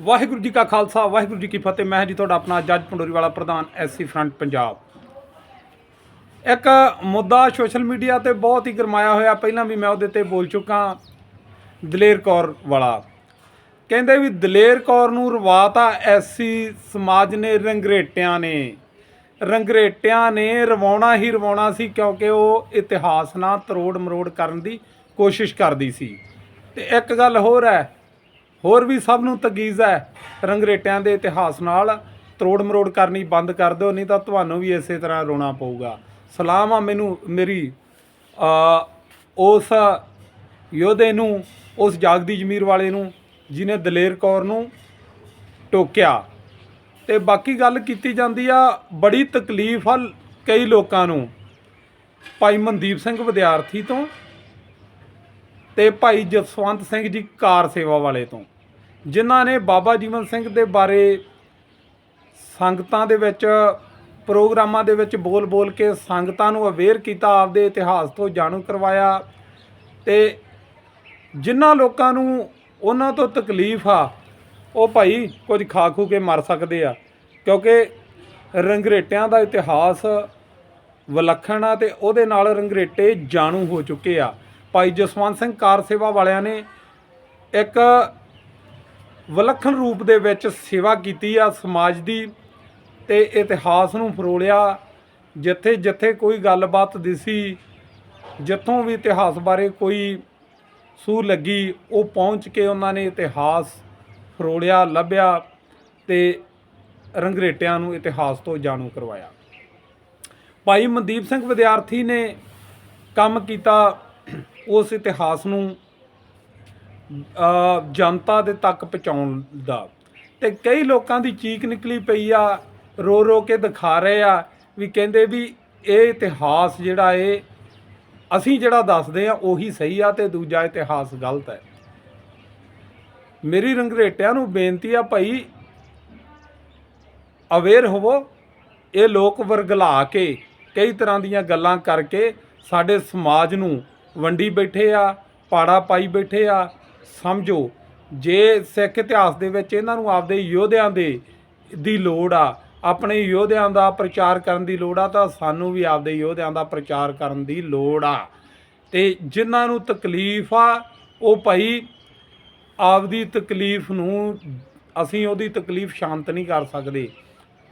ਵਾਹਿਗੁਰੂ ਜੀ ਕਾ ਖਾਲਸਾ, ਵਾਹਿਗੁਰੂ ਜੀ ਕੀ ਫਤਿਹ। ਮੈਂ ਹਾਂ ਜੀ ਤੁਹਾਡਾ ਆਪਣਾ ਜੱਜ ਪੰਡੋਰੀ ਵਾਲਾ ਪ੍ਰਧਾਨ, ਐਸਸੀ ਫਰੰਟ ਪੰਜਾਬ। ਇੱਕ ਮੁੱਦਾ ਸੋਸ਼ਲ ਮੀਡੀਆ ਤੇ ਬਹੁਤ ਹੀ ਗਰਮਾਇਆ ਹੋਇਆ। ਪਹਿਲਾਂ ਵੀ ਮੈਂ ਉਹਦੇ ਤੇ ਬੋਲ ਚੁੱਕਾ ਦਲੇਰ ਕੌਰ ਵਾਲਾ। ਕਹਿੰਦੇ ਵੀ ਦਲੇਰ ਕੌਰ ਨੂੰ ਰਵਾਤਾ ਐਸਸੀ ਸਮਾਜ ਨੇ, ਰੰਗਰੇਟਿਆਂ ਨੇ। ਰੰਗਰੇਟਿਆਂ ਨੇ ਰਵਾਉਣਾ ਹੀ ਰਵਾਉਣਾ ਸੀ ਕਿਉਂਕਿ ਉਹ ਇਤਿਹਾਸ ਨਾਲ ਤਰੋੜ ਮਰੋੜ ਕਰਨ ਦੀ ਕੋਸ਼ਿਸ਼ ਕਰਦੀ ਸੀ। ਤੇ ਇੱਕ ਗੱਲ ਹੋਰ ਹੈ ਹੋਰ ਵੀ ਸਭ ਨੂੰ ਤਗੀਜ਼ ਹੈ ਰੰਗਰੇਟਿਆਂ ਦੇ ਇਤਿਹਾਸ ਨਾਲ। ਤਰੋੜ ਮਰੋੜ ਕਰਨੀ ਬੰਦ ਕਰ ਦਿਓ ਨਹੀਂ ਤਾਂ ਤੁਹਾਨੂੰ ਵੀ ਇਸੇ ਤਰ੍ਹਾਂ ਰੋਣਾ ਪਊਗਾ। ਸਲਾਮ ਆ ਮੈਨੂੰ ਮੇਰੀ ਅ, ਉਸ ਯੋਧੇ ਨੂੰ ਉਸ ਜਾਗਦੀ ਜ਼ਮੀਰ ਵਾਲੇ ਨੂੰ ਜਿਨੇ ਦਲੇਰ ਕੌਰ ਨੂੰ ਟੋਕਿਆ। ਤੇ ਬਾਕੀ ਗੱਲ ਕੀਤੀ ਜਾਂਦੀ ਆ ਬੜੀ ਤਕਲੀਫ ਆ ਕਈ ਲੋਕਾਂ ਨੂੰ। ਭਾਈ ਮਨਦੀਪ ਸਿੰਘ ਵਿਦਿਆਰਥੀ ਤੋਂ ਤੇ ਭਾਈ ਜਸਵੰਤ ਸਿੰਘ ਜੀ ਕਾਰ ਸੇਵਾ ਵਾਲੇ ਤੋਂ। ਜਿਨ੍ਹਾਂ ਨੇ ਬਾਬਾ ਜੀਵਨ ਸਿੰਘ ਦੇ ਬਾਰੇ ਸੰਗਤਾਂ ਦੇ ਵਿੱਚ, ਪ੍ਰੋਗਰਾਮਾਂ ਦੇ ਵਿੱਚ ਬੋਲ-ਬੋਲ ਕੇ ਸੰਗਤਾਂ ਨੂੰ ਅਵੇਅਰ ਕੀਤਾ, ਆਪਦੇ ਇਤਿਹਾਸ ਤੋਂ ਜਾਣੂ ਕਰਵਾਇਆ। ਤੇ ਜਿਨ੍ਹਾਂ ਲੋਕਾਂ ਨੂੰ ਉਹਨਾਂ ਤੋਂ ਤਕਲੀਫ ਆ, ਉਹ ਭਾਈ ਕੁਝ ਖਾ ਖੂ ਕੇ ਮਰ ਸਕਦੇ ਆ। ਕਿਉਂਕਿ ਰੰਗਰੇਟਿਆਂ ਦਾ ਇਤਿਹਾਸ ਵਿਲੱਖਣ ਆ ਤੇ ਉਹਦੇ ਨਾਲ ਰੰਗਰੇਟੇ ਜਾਣੂ ਹੋ ਚੁੱਕੇ ਆ। ਭਾਈ ਜਸਵੰਤ ਸਿੰਘ ਕਾਰ ਸੇਵਾ ਵਾਲਿਆਂ ਨੇ ਇੱਕ ਵਿਲੱਖਣ ਰੂਪ ਦੇ ਵਿੱਚ ਸੇਵਾ ਕੀਤੀ ਆ ਸਮਾਜ ਦੀ ਤੇ ਇਤਿਹਾਸ ਨੂੰ ਫਰੋਲਿਆ। ਜਿੱਥੇ ਜਿੱਥੇ ਕੋਈ ਗੱਲਬਾਤ ਦਿਸੀ, ਜਿੱਥੋਂ ਵੀ ਇਤਿਹਾਸ ਬਾਰੇ ਕੋਈ ਸੂਹ ਲੱਗੀ, ਉਹ ਪਹੁੰਚ ਕੇ ਉਹਨਾਂ ਨੇ ਇਤਿਹਾਸ ਫਰੋਲਿਆ, ਲੱਭਿਆ ਤੇ ਰੰਗਰੇਟਿਆਂ ਨੂੰ ਇਤਿਹਾਸ ਤੋਂ ਜਾਣੂ ਕਰਵਾਇਆ। ਭਾਈ ਮਨਦੀਪ ਸਿੰਘ ਵਿਦਿਆਰਥੀ ਨੇ ਕੰਮ ਕੀਤਾ ਉਸ ਇਤਿਹਾਸ ਨੂੰ ਜਨਤਾ ਦੇ ਤੱਕ ਪਹੁੰਚਾਉਣ ਦਾ। ਤੇ ਕਈ ਲੋਕਾਂ ਦੀ ਚੀਕ ਨਿਕਲੀ ਪਈ ਆ, ਰੋ ਰੋ ਕੇ ਦਿਖਾ ਰਹੇ ਆ ਵੀ ਕਹਿੰਦੇ ਵੀ ਇਹ ਇਤਿਹਾਸ ਜਿਹੜਾ ਏ, ਅਸੀਂ ਜਿਹੜਾ ਦੱਸਦੇ ਆ ਉਹੀ ਸਹੀ ਆ ਤੇ ਦੂਜਾ ਇਤਿਹਾਸ ਗਲਤ ਹੈ। ਮੇਰੀ ਰੰਗਰੇਟਿਆਂ ਨੂੰ ਬੇਨਤੀ ਆ ਭਾਈ ਅਵੇਅਰ ਹੋਵੋ, ਇਹ ਲੋਕ ਵਰਗਲਾ ਕੇ ਕਈ ਤਰ੍ਹਾਂ ਦੀਆਂ ਗੱਲਾਂ ਕਰਕੇ ਸਾਡੇ ਸਮਾਜ ਨੂੰ ਵੰਡੀ ਬੈਠੇ ਆ, ਪਾੜਾ ਪਾਈ ਬੈਠੇ ਆ, ਸਮਝੋ। ਜੇ ਸਿੱਖ ਇਤਿਹਾਸ ਦੇ ਵਿੱਚ ਇਹਨਾਂ ਨੂੰ ਆਪਦੇ ਯੋਧਿਆਂ ਦੇ ਦੀ ਲੋੜ ਆ, ਆਪਣੇ ਯੋਧਿਆਂ ਦਾ ਪ੍ਰਚਾਰ ਕਰਨ ਦੀ ਲੋੜ ਆ, ਤਾਂ ਸਾਨੂੰ ਵੀ ਆਪਦੇ ਯੋਧਿਆਂ ਦਾ ਪ੍ਰਚਾਰ ਕਰਨ ਦੀ ਲੋੜ ਆ। ਤੇ ਜਿਨ੍ਹਾਂ ਨੂੰ ਤਕਲੀਫ ਆ, ਉਹ ਭਾਈ ਆਪਦੀ ਤਕਲੀਫ ਨੂੰ, ਅਸੀਂ ਉਹਦੀ ਤਕਲੀਫ ਸ਼ਾਂਤ ਨਹੀਂ ਕਰ ਸਕਦੇ।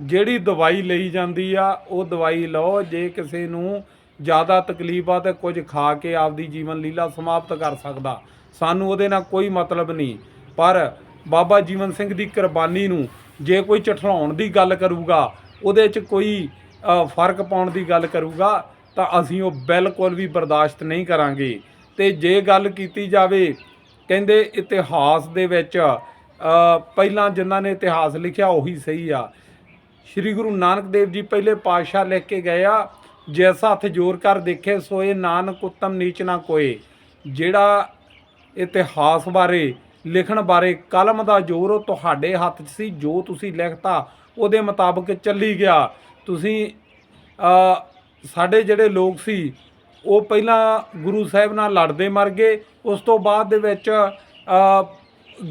ਜਿਹੜੀ ਦਵਾਈ ਲਈ ਜਾਂਦੀ ਆ, ਉਹ ਦਵਾਈ ਲਓ, ਜੇ ਕਿਸੇ ਨੂੰ ਜ਼ਿਆਦਾ ਤਕਲੀਫ ਆ ਤੇ ਕੁਝ ਖਾ ਕੇ ਆਪਦੀ ਜੀਵਨ ਲੀਲਾ ਸਮਾਪਤ ਕਰ ਸਕਦਾ। ਸਾਨੂੰ ਉਹਦੇ ਨਾਲ ਕੋਈ ਮਤਲਬ ਨਹੀਂ। ਪਰ ਬਾਬਾ ਜੀਵਨ ਸਿੰਘ ਦੀ ਕੁਰਬਾਨੀ ਨੂੰ ਜੇ ਕੋਈ ਚਠਲਾਉਣ ਦੀ ਗੱਲ ਕਰੂਗਾ, ਉਹਦੇ 'ਚ ਕੋਈ ਫ਼ਰਕ ਪਾਉਣ ਦੀ ਗੱਲ ਕਰੂਗਾ, ਤਾਂ ਅਸੀਂ ਉਹ ਬਿਲਕੁਲ ਵੀ ਬਰਦਾਸ਼ਤ ਨਹੀਂ ਕਰਾਂਗੇ। ਤੇ ਜੇ ਗੱਲ ਕੀਤੀ ਜਾਵੇ, ਕਹਿੰਦੇ ਇਤਿਹਾਸ ਦੇ ਵਿੱਚ ਪਹਿਲਾਂ ਜਿਨ੍ਹਾਂ ਨੇ ਇਤਿਹਾਸ ਲਿਖਿਆ ਉਹੀ ਸਹੀ ਆ। ਸ਼੍ਰੀ ਗੁਰੂ ਨਾਨਕ ਦੇਵ ਜੀ ਪਹਿਲੇ ਪਾਤਸ਼ਾਹ ਲਿਖ ਕੇ ਗਏ ਆ ਜਿਸ ਹੱਥ ਜੋਰ ਕਰ ਦੇਖੇ, ਸੋਏ ਨਾਨਕ ਉਤਮ ਨੀਚ ਨਾ ਕੋਏ। ਜਿਹੜਾ ਇਤਿਹਾਸ ਬਾਰੇ, ਲਿਖਣ ਬਾਰੇ ਕਲਮ ਦਾ ਜ਼ੋਰ ਉਹ ਤੁਹਾਡੇ ਹੱਥ 'ਚ ਸੀ, ਜੋ ਤੁਸੀਂ ਲਿਖਤਾ, ਉਹਦੇ ਮੁਤਾਬਕ ਚੱਲੀ ਗਿਆ। ਤੁਸੀਂ ਸਾਡੇ ਜਿਹੜੇ ਲੋਕ ਸੀ, ਉਹ ਪਹਿਲਾਂ ਗੁਰੂ ਸਾਹਿਬ ਨਾਲ ਲੜਦੇ ਮਰ ਗਏ। ਉਸ ਤੋਂ ਬਾਅਦ ਦੇ ਵਿੱਚ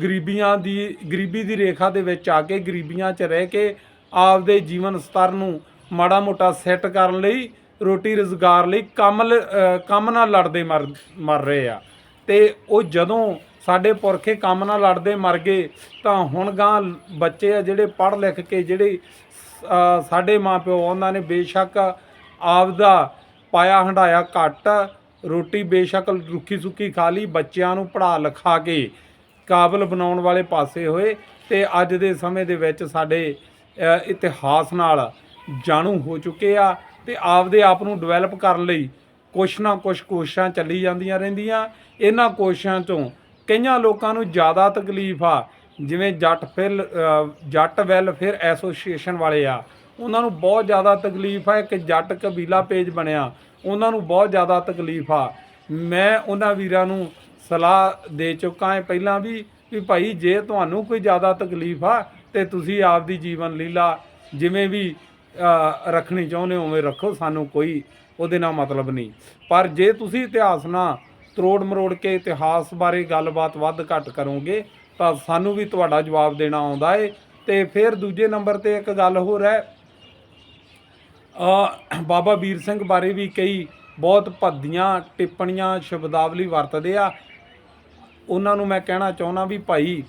ਗਰੀਬੀਆਂ ਦੀ, ਗਰੀਬੀ ਦੀ ਰੇਖਾ ਦੇ ਵਿੱਚ ਆ ਕੇ ਗਰੀਬੀਆਂ 'ਚ ਰਹਿ ਕੇ ਆਪਦੇ ਜੀਵਨ ਸਤਰ ਨੂੰ ਮਾੜਾ ਮੋਟਾ ਸੈੱਟ ਕਰਨ ਲਈ ਰੋਟੀ ਰੋਜ਼ਗਾਰ ਲਈ ਕੰਮ ਲ- ਕੰਮ ਨਾਲ ਲੜਦੇ ਮਰ ਮਰ ਰਹੇ ਆ। ਤੇ ਉਹ ਜਦੋਂ ਸਾਡੇ ਪੁਰਖੇ ਕੰਮ ਨਾਲ ਲੜਦੇ ਮਰ ਗਏ ਤਾਂ ਹੁਣ ਗਾਂ ਬੱਚੇ ਆ ਜਿਹੜੇ ਪੜ੍ਹ ਲਿਖ ਕੇ ਜਿਹੜੇ ਅ, ਸਾਡੇ ਮਾਪਿਓ ਉਹਨਾਂ ਨੇ ਬੇਸ਼ੱਕ ਆਪਦਾ ਪਾਇਆ ਹੰਡਾਇਆ ਘੱਟ ਰੋਟੀ ਬੇਸ਼ੱਕ ਰੁੱਖੀ ਸੁੱਕੀ ਖਾ ਲਈ ਬੱਚਿਆਂ ਨੂੰ ਪੜ੍ਹਾ ਲਿਖਾ ਕੇ ਕਾਬਲ ਬਣਾਉਣ ਵਾਲੇ ਪਾਸੇ ਹੋਏ। ਤੇ ਅੱਜ ਦੇ ਸਮੇਂ ਦੇ ਵਿੱਚ ਸਾਡੇ ਇਤਿਹਾਸ ਨਾਲ ਜਾਣੂ ਹੋ ਚੁੱਕੇ ਆ। ਤੇ ਆਪਦੇ ਆਪ ਨੂੰ ਡਿਵੈਲਪ ਕਰਨ ਲਈ ਕੁਛ ਨਾ ਕੁਛ ਕੋਸ਼ਿਸ਼ਾਂ ਚੱਲੀ ਜਾਂਦੀਆਂ ਰਹਿੰਦੀਆਂ। ਇਹਨਾਂ ਕੋਸ਼ਿਸ਼ਾਂ ਤੋਂ ਕਈਆਂ ਲੋਕਾਂ ਨੂੰ ਜ਼ਿਆਦਾ ਤਕਲੀਫ ਆ, ਜਿਵੇਂ ਜੱਟ ਫਿਰ ਜੱਟ ਵੈਲਫੇਅਰ ਐਸੋਸੀਏਸ਼ਨ ਵਾਲੇ ਆ। ਉਹਨਾਂ ਨੂੰ ਬਹੁਤ ਜ਼ਿਆਦਾ ਤਕਲੀਫ ਆ, ਇੱਕ ਜੱਟ ਕਬੀਲਾ ਪੇਜ ਬਣਿਆ। ਉਹਨਾਂ ਨੂੰ ਬਹੁਤ ਜ਼ਿਆਦਾ ਤਕਲੀਫ ਆ। ਮੈਂ ਉਹਨਾਂ ਵੀਰਾਂ ਨੂੰ ਸਲਾਹ ਦੇ ਚੁੱਕਾ ਹਾਂ ਪਹਿਲਾਂ ਵੀ ਵੀ ਭਾਈ ਜੇ ਤੁਹਾਨੂੰ ਕੋਈ ਜ਼ਿਆਦਾ ਤਕਲੀਫ ਆ ਤੇ ਤੁਸੀਂ ਆਪਦੀ ਜੀਵਨ ਲੀਲਾ ਜਿਵੇਂ ਵੀ ਰੱਖਣੀ ਚਾਹੁੰਦੇ ਹੋ, ਉਵੇਂ ਰੱਖੋ, ਸਾਨੂੰ ਕੋਈ ਉਹਦੇ ਨਾਲ ਮਤਲਬ ਨਹੀਂ। ਪਰ ਜੇ ਤੁਸੀਂ ਇਤਿਹਾਸ ਨਾਲ ਤਰੋੜ ਮਰੋੜ ਕੇ ਇਤਿਹਾਸ ਬਾਰੇ ਗੱਲਬਾਤ ਵੱਧ ਘੱਟ ਕਰੋਗੇ, ਤਾਂ ਸਾਨੂੰ ਵੀ ਤੁਹਾਡਾ ਜਵਾਬ ਦੇਣਾ ਆਉਂਦਾ ਏ। ਤੇ ਫਿਰ ਦੂਜੇ ਨੰਬਰ ਤੇ ਇੱਕ ਗੱਲ ਹੋਰ ਹੈ। ਅ, ਬਾਬਾ ਵੀਰ ਸਿੰਘ ਬਾਰੇ ਵੀ ਕਈ ਬਹੁਤ ਭੱਦੀਆਂ, ਟਿੱਪਣੀਆਂ, ਸ਼ਬਦਾਵਲੀ ਵਰਤਦੇ ਆ। ਉਹਨਾਂ ਨੂੰ ਮੈਂ ਕਹਿਣਾ ਚਾਹੁੰਦਾ ਵੀ ਭਾਈ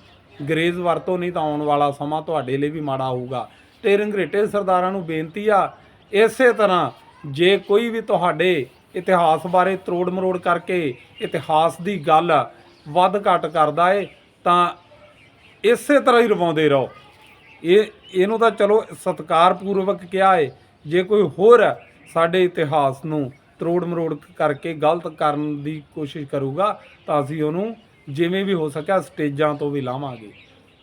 ਗਰੇਜ਼ ਵਰਤੋ ਨਹੀਂ ਤਾਂ ਆਉਣ ਵਾਲਾ ਸਮਾਂ ਤੁਹਾਡੇ ਲਈ ਵੀ ਮਾੜਾ ਹੋਊਗਾ। ਤੇ ਰੰਗਰੇਟੇ ਸਰਦਾਰਾਂ ਨੂੰ ਬੇਨਤੀ ਆ, ਇਸੇ ਤਰ੍ਹਾਂ ਜੇ ਕੋਈ ਵੀ ਤੁਹਾਡੇ ਇਤਿਹਾਸ ਬਾਰੇ ਤਰੋੜ ਮਰੋੜ ਕਰਕੇ ਇਤਿਹਾਸ ਦੀ ਗੱਲ ਵੱਧ ਘੱਟ ਕਰਦਾ ਏ, ਤਾਂ ਇਸੇ ਤਰ੍ਹਾਂ ਹੀ ਰਵਾਉਂਦੇ ਰਹੋ। ਇਹ, ਇਹਨੂੰ ਤਾਂ ਚਲੋ ਸਤਿਕਾਰਪੂਰਵਕ ਕਿਹਾ ਏ, ਜੇ ਕੋਈ ਹੋਰ ਸਾਡੇ ਇਤਿਹਾਸ ਨੂੰ ਤਰੋੜ ਮਰੋੜ ਕਰਕੇ ਗਲਤ ਕਰਨ ਦੀ ਕੋਸ਼ਿਸ਼ ਕਰੂਗਾ, ਤਾਂ ਅਸੀਂ ਉਹਨੂੰ ਜਿਵੇਂ ਵੀ ਹੋ ਸਕਿਆ ਸਟੇਜਾਂ ਤੋਂ ਵੀ ਲਾਵਾਂਗੇ।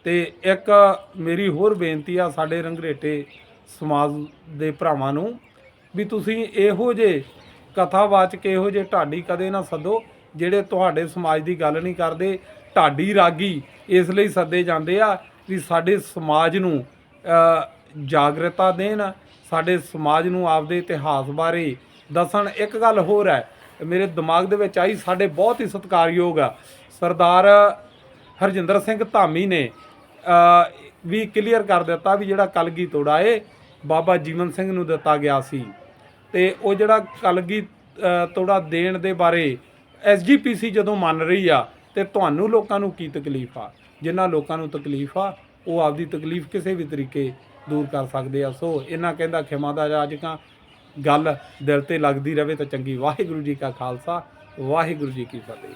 ਤੇ ਇੱਕ ਮੇਰੀ ਹੋਰ ਬੇਨਤੀ ਆ ਸਾਡੇ ਰੰਗਰੇਟੇ ਸਮਾਜ ਦੇ ਭਰਾਵਾਂ ਨੂੰ ਵੀ ਤੁਸੀਂ ਇਹੋ ਜੇ ਕਥਾਵਾਚਕ, ਇਹੋ ਜੇ ਢਾਡੀ ਕਦੇ ਨਾ ਸੱਦੋ, ਜਿਹੜੇ ਤੁਹਾਡੇ ਸਮਾਜ ਦੀ ਗੱਲ ਨਹੀਂ ਕਰਦੇ, ਢਾਡੀ ਰਾਗੀ ਇਸ ਲਈ ਸੱਦੇ ਜਾਂਦੇ ਆ ਵੀ ਸਾਡੇ ਸਮਾਜ ਨੂੰ ਜਾਗਰਤਾ ਦੇਣ, ਸਾਡੇ ਸਮਾਜ ਨੂੰ ਆਪਦੇ ਇਤਿਹਾਸ ਬਾਰੇ ਦੱਸਣ। ਇੱਕ ਗੱਲ ਹੋਰ ਹੈ, ਮੇਰੇ ਦਿਮਾਗ ਦੇ ਵਿੱਚ ਆਈ, ਸਾਡੇ ਬਹੁਤ ਹੀ ਸਤਿਕਾਰਯੋਗ ਆ ਸਰਦਾਰ ਹਰਜਿੰਦਰ ਸਿੰਘ ਧਾਮੀ ਨੇ ਵੀ ਕਲੀਅਰ ਕਰ ਦਿੱਤਾ ਵੀ ਜਿਹੜਾ ਕਲਗੀ ਤੋੜਾ ਏ, ਬਾਬਾ ਜੀਵਨ ਸਿੰਘ ਨੂੰ ਦਿੱਤਾ ਗਿਆ ਸੀ। ਤੇ ਉਹ ਜਿਹੜਾ ਕਲਗੀ ਤੋੜਾ ਦੇਣ ਦੇ ਬਾਰੇ ਐਸਜੀਪੀਸੀ ਜਦੋਂ ਮੰਨ ਰਹੀ ਆ, ਤੇ ਤੁਹਾਨੂੰ ਲੋਕਾਂ ਨੂੰ ਕੀ ਤਕਲੀਫ ਆ? ਜਿਨ੍ਹਾਂ ਲੋਕਾਂ ਨੂੰ ਤਕਲੀਫ ਆ, ਉਹ ਆਪਦੀ ਤਕਲੀਫ ਕਿਸੇ ਵੀ ਤਰੀਕੇ ਦੂਰ ਕਰ ਸਕਦੇ ਆ। ਸੋ ਇਹਨਾਂ ਕਹਿੰਦਾ ਖਿਮਾ ਦਾ ਰਾਜਕਾਂ ਗੱਲ ਦਿਲ ਤੇ ਲੱਗਦੀ ਰਵੇ ਤਾਂ ਚੰਗੀ। ਵਾਹਿਗੁਰੂ ਜੀ ਕਾ ਖਾਲਸਾ, ਵਾਹਿਗੁਰੂ ਜੀ ਕੀ ਫਤਿਹ।